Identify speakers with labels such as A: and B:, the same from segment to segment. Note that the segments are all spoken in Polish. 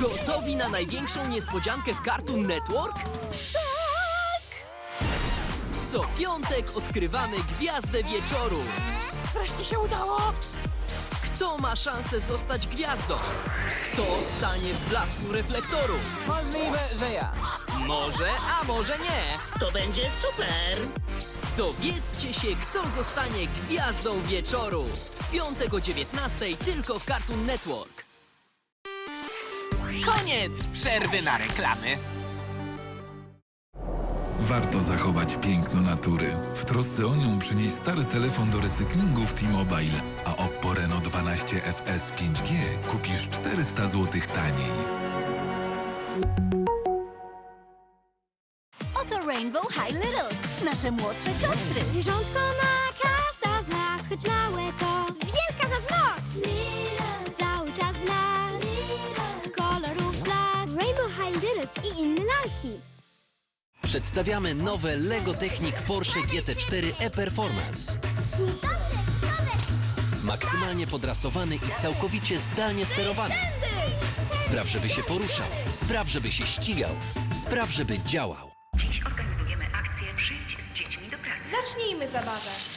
A: Gotowi na największą niespodziankę w Cartoon Network? Tak! Co piątek odkrywamy Gwiazdę Wieczoru.
B: Wreszcie się udało!
A: Kto ma szansę zostać gwiazdą? Kto stanie w blasku reflektoru?
B: Możliwe, że ja.
A: Może, a może nie.
C: To będzie super!
A: Dowiedzcie się, kto zostanie gwiazdą wieczoru. W piątek o 19 tylko w Cartoon Network.
D: Koniec przerwy na reklamy.
E: Warto zachować piękno natury. W trosce o nią przynieś stary telefon do recyklingu w T-Mobile, a Oppo Reno 12 FS 5G kupisz 400 zł taniej.
F: Oto Rainbow High Littles, nasze młodsze siostry.
G: Zwierzątko ma każda z nas, choć małe i inne lalki.
A: Przedstawiamy nowe Lego Technik Porsche GT4 e-Performance. Maksymalnie podrasowany i całkowicie zdalnie sterowany. Spraw, żeby się poruszał. Spraw, żeby się ścigał. Spraw, żeby działał.
H: Dziś organizujemy akcję Przyjdź z dziećmi do pracy.
G: Zacznijmy zabawę.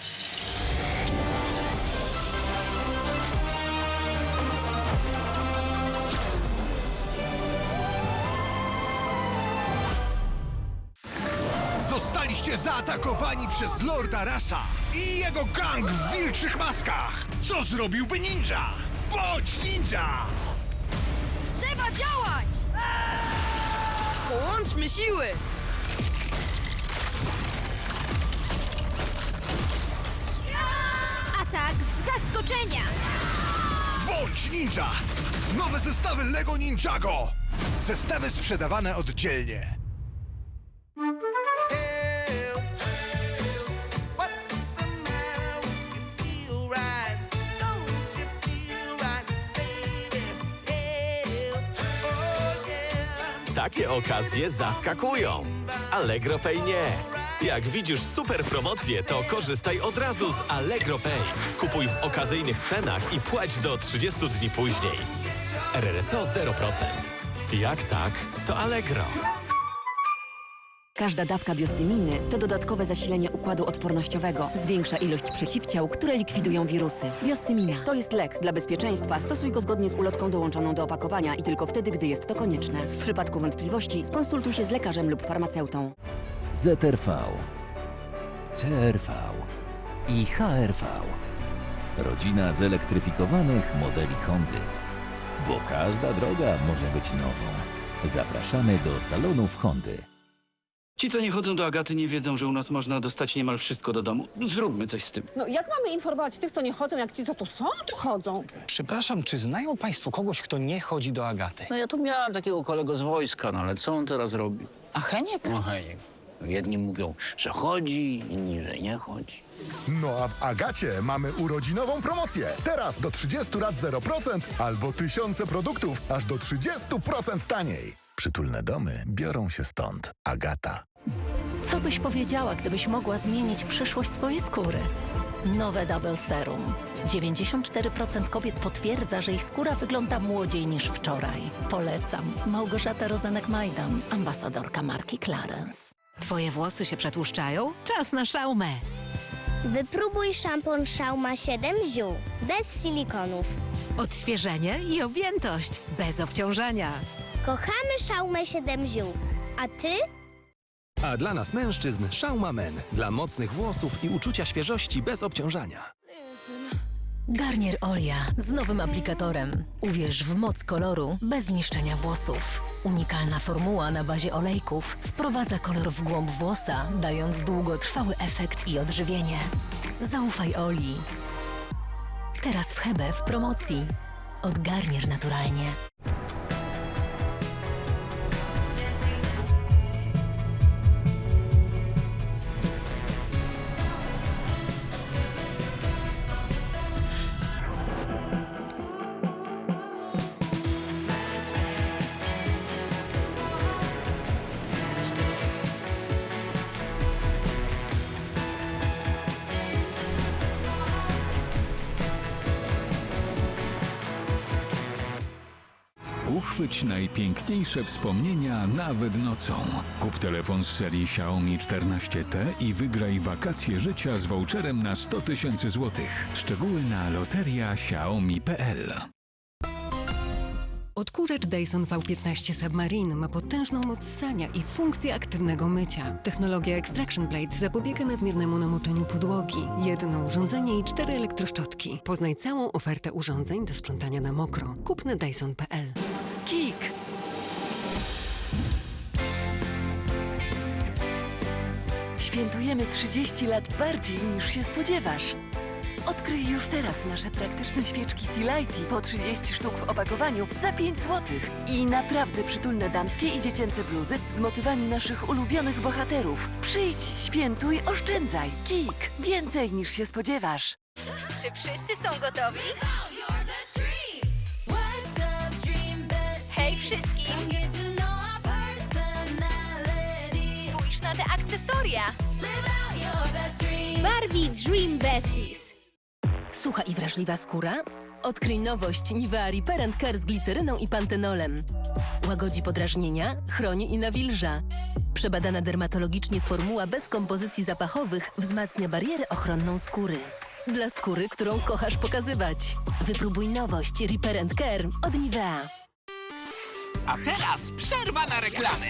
I: Zostaliście zaatakowani przez Lorda Rasa i jego gang w wilczych maskach! Co zrobiłby ninja? Bądź ninja!
G: Trzeba działać!
B: Połączmy siły!
G: Atak z zaskoczenia!
I: Bądź ninja! Nowe zestawy Lego Ninjago! Zestawy sprzedawane oddzielnie.
J: Takie okazje zaskakują. Allegro Pay nie. Jak widzisz super promocje, to korzystaj od razu z Allegro Pay. Kupuj w okazyjnych cenach i płać do 30 dni później. RRSO 0%. Jak tak, to Allegro.
K: Każda dawka biostyminy to dodatkowe zasilenie układu odpornościowego. Zwiększa ilość przeciwciał, które likwidują wirusy. Biostymina to jest lek. Dla bezpieczeństwa stosuj go zgodnie z ulotką dołączoną do opakowania i tylko wtedy, gdy jest to konieczne. W przypadku wątpliwości skonsultuj się z lekarzem lub farmaceutą.
L: ZRV, CRV i HRV. Rodzina zelektryfikowanych modeli Hondy. Bo każda droga może być nową. Zapraszamy do salonów Hondy.
M: Ci, co nie chodzą do Agaty, nie wiedzą, że u nas można dostać niemal wszystko do domu. Zróbmy coś z tym.
B: No jak mamy informować tych, co nie chodzą, jak ci, co tu są, tu chodzą?
D: Przepraszam, czy znają państwo kogoś, kto nie chodzi do Agaty?
C: No ja tu miałem takiego kolego z wojska, no ale co on teraz robi?
D: A Heniek?
C: No hej, jedni mówią, że chodzi, inni, że nie chodzi.
I: No a w Agacie mamy urodzinową promocję. Teraz do 30 lat 0% albo tysiące produktów aż do 30% taniej. Przytulne domy biorą się stąd. Agata.
F: Co byś powiedziała, gdybyś mogła zmienić przyszłość swojej skóry? Nowe Double Serum. 94% kobiet potwierdza, że ich skóra wygląda młodziej niż wczoraj. Polecam. Małgorzata Rozenek-Majdan, ambasadorka marki Clarence.
K: Twoje włosy się przetłuszczają? Czas na szaumę!
G: Wypróbuj szampon Szauma 7 ziół, bez silikonów.
K: Odświeżenie i objętość, bez obciążania.
G: Kochamy Szaumę 7 ziół. A ty?
J: A dla nas mężczyzn Shauma Men. Dla mocnych włosów i uczucia świeżości bez obciążania.
F: Garnier Olia z nowym aplikatorem. Uwierz w moc koloru bez niszczenia włosów. Unikalna formuła na bazie olejków wprowadza kolor w głąb włosa, dając długotrwały efekt i odżywienie. Zaufaj Oli. Teraz w Hebe w promocji. Od Garnier naturalnie.
N: Uchwyć najpiękniejsze wspomnienia nawet nocą. Kup telefon z serii Xiaomi 14T i wygraj wakacje życia z voucherem na 100 tysięcy złotych. Szczegóły na loteria xiaomi.pl
O: Odkurzacz Dyson V15 Submarine ma potężną moc ssania i funkcję aktywnego mycia. Technologia Extraction Blade zapobiega nadmiernemu namoczeniu podłogi. Jedno urządzenie i cztery elektroszczotki. Poznaj całą ofertę urządzeń do sprzątania na mokro. Kup na dyson.pl. Kik!
P: Świętujemy 30 lat bardziej niż się spodziewasz. Odkryj już teraz nasze praktyczne świeczki T-Lighty po 30 sztuk w opakowaniu za 5 zł. I naprawdę przytulne damskie i dziecięce bluzy z motywami naszych ulubionych bohaterów. Przyjdź, świętuj, oszczędzaj. Kik. Więcej niż się spodziewasz.
Q: Czy wszyscy są gotowi? Hej wszystkim! Spójrz na te akcesoria!
R: Barbie Dream Besties. Sucha i wrażliwa skóra? Odkryj nowość Nivea Repair and Care z gliceryną i pantenolem. Łagodzi podrażnienia, chroni i nawilża. Przebadana dermatologicznie formuła bez kompozycji zapachowych wzmacnia barierę ochronną skóry. Dla skóry, którą kochasz pokazywać. Wypróbuj nowość Repair and Care od Nivea.
S: A teraz przerwa na reklamy.